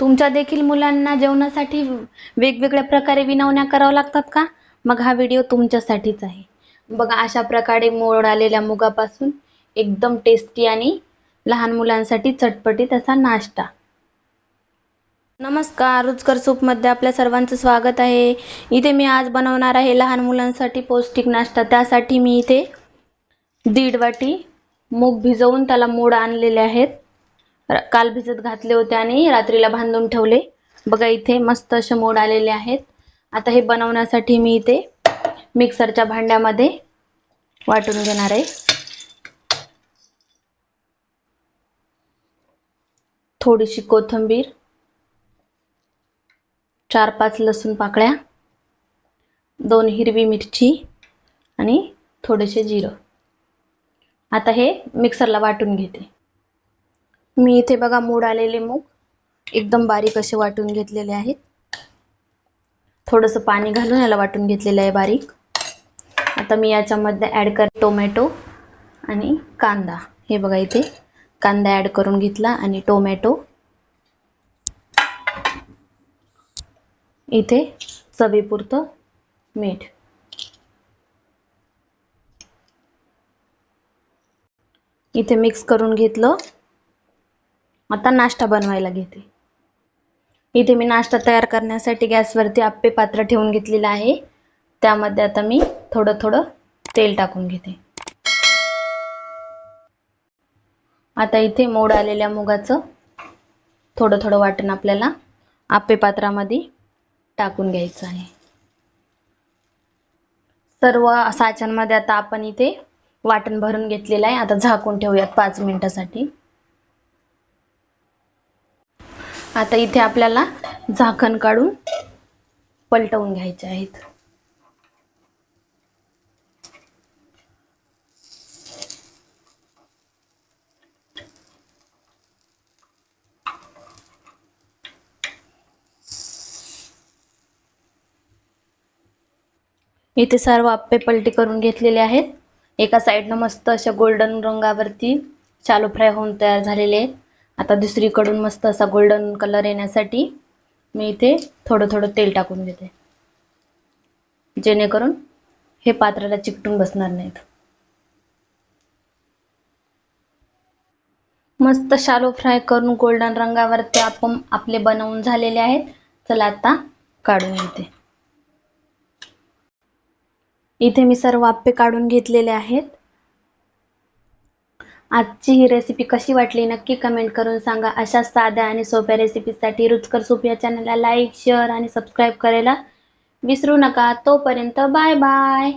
तुमच्या देखील मुलांना जेवणासाठी वेगवेगळ्या प्रकारे विनवण्या कराव्या लागतात का? मग हा व्हिडिओ तुमच्यासाठीच आहे. बघा अशा प्रकारे मोड आलेल्या मुगापासून एकदम टेस्टी आणि लहान मुलांसाठी चटपटीत असा नाश्ता. नमस्कार रुचकर सूपमध्ये आपल्या सर्वांचं स्वागत आहे. इथे मी आज बनवणार आहे लहान मुलांसाठी पौष्टिक नाश्ता. त्यासाठी मी इथे दीड वाटी मूग भिजवून त्याला मोड आणलेले आहेत. काल भिजत घातले होते आणि रात्रीला बांधून ठेवले. बघा इथे मस्त असे मोड आलेले आहेत. आता हे बनवण्यासाठी मी इथे मिक्सरच्या भांड्यामध्ये वाटून घेणार आहे. थोडीशी कोथिंबीर चार पाच लसूण पाकळ्या दोन हिरवी मिरची आणि थोडेसे जिरं. आता हे मिक्सरला वाटून घेते. मी इथे बघा मूड आलेले मूग. एकदम बारीक असे वाटून घेतलेले आहेत. थोडंसं पाणी घालून याला वाटून घेतलेलं आहे बारीक. आता मी याच्यामध्ये ॲड कर टोमॅटो आणि कांदा. हे बघा इथे. कांदा ॲड करून घेतला आणि टोमॅटो. इथे चवीपुरतं मीठ. इथे मिक्स करून घेतलं. आता नाश्ता बनवायला घेते. इथे मी नाश्ता तयार करण्यासाठी गॅसवरती आप्पे पात्र ठेवून घेतलेलं आहे. त्यामध्ये आता मी थोडं थोडं तेल टाकून घेते. आता इथे मोड आलेल्या मुगाचं थोडं थोडं वाटण आपल्याला आप्पे पात्रामध्ये टाकून घ्यायचं आहे. सर्व साच्यांमध्ये आता आपण इथे वाटण भरून घेतलेलं आहे. आता झाकून ठेवूयात पाच मिनिटासाठी. आता इथे आपल्याला झाकण काढून पलटवून घ्यायचे आहेत. इथे सर्व आप्पे पलटी करून घेतलेले आहेत. एका साईडनं मस्त अशा गोल्डन रंगावरती शालो फ्राय होऊन तयार झालेले आहेत. आता दुसरीकडून मस्त असा गोल्डन कलर येण्यासाठी मी इथे थोडं थोडं तेल टाकून देते. जेणेकरून हे पात्राला चिकटून बसणार नाहीत. मस्त शालो फ्राय करून गोल्डन रंगावरती आपण आपले बनवून झालेले आहेत. चला आता काढून घेते. इथे मी सर्व आप्पे काढून घेतलेले आहेत. आजची ही रेसिपी कशी वाटली नक्की कमेंट करून सांगा. अशा साध्या आणि सोप्या रेसिपीसाठी रुचकर सूप या चॅनलला लाईक शेअर आणि सबस्क्राईब करायला विसरू नका. तोपर्यंत बाय बाय